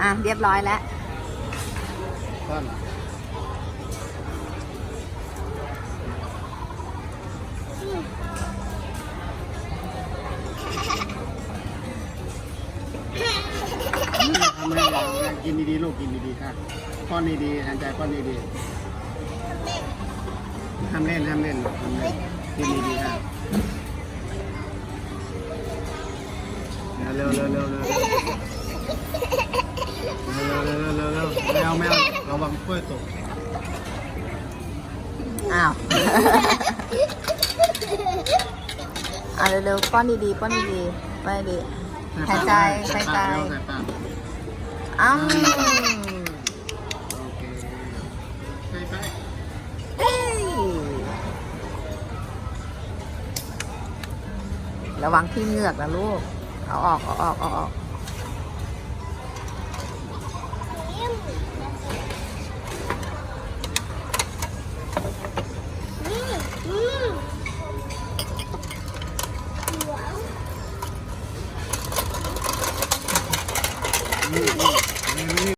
อะเรียบร้อยแล้วป้อนทำให้เรากินดีๆลูกกินดีๆค่ะป้อนดีๆหายใจป้อนดีๆทำเล่นทำเล่นทำเล่นกินดีๆค่ะเร็วเร็วเร็วเร็ว วแมวแมวระวังกล้วยตกอ้าวอะเร็วๆป้อนดีๆป้อนดีๆป้อนดีๆหายใจหายใจเร็วใส่ปากอ้าวโอเคไปไปเอ้ยระวังที่เหงือกนะลูก เอาออก เอาออก เอาออก Mm-hmm.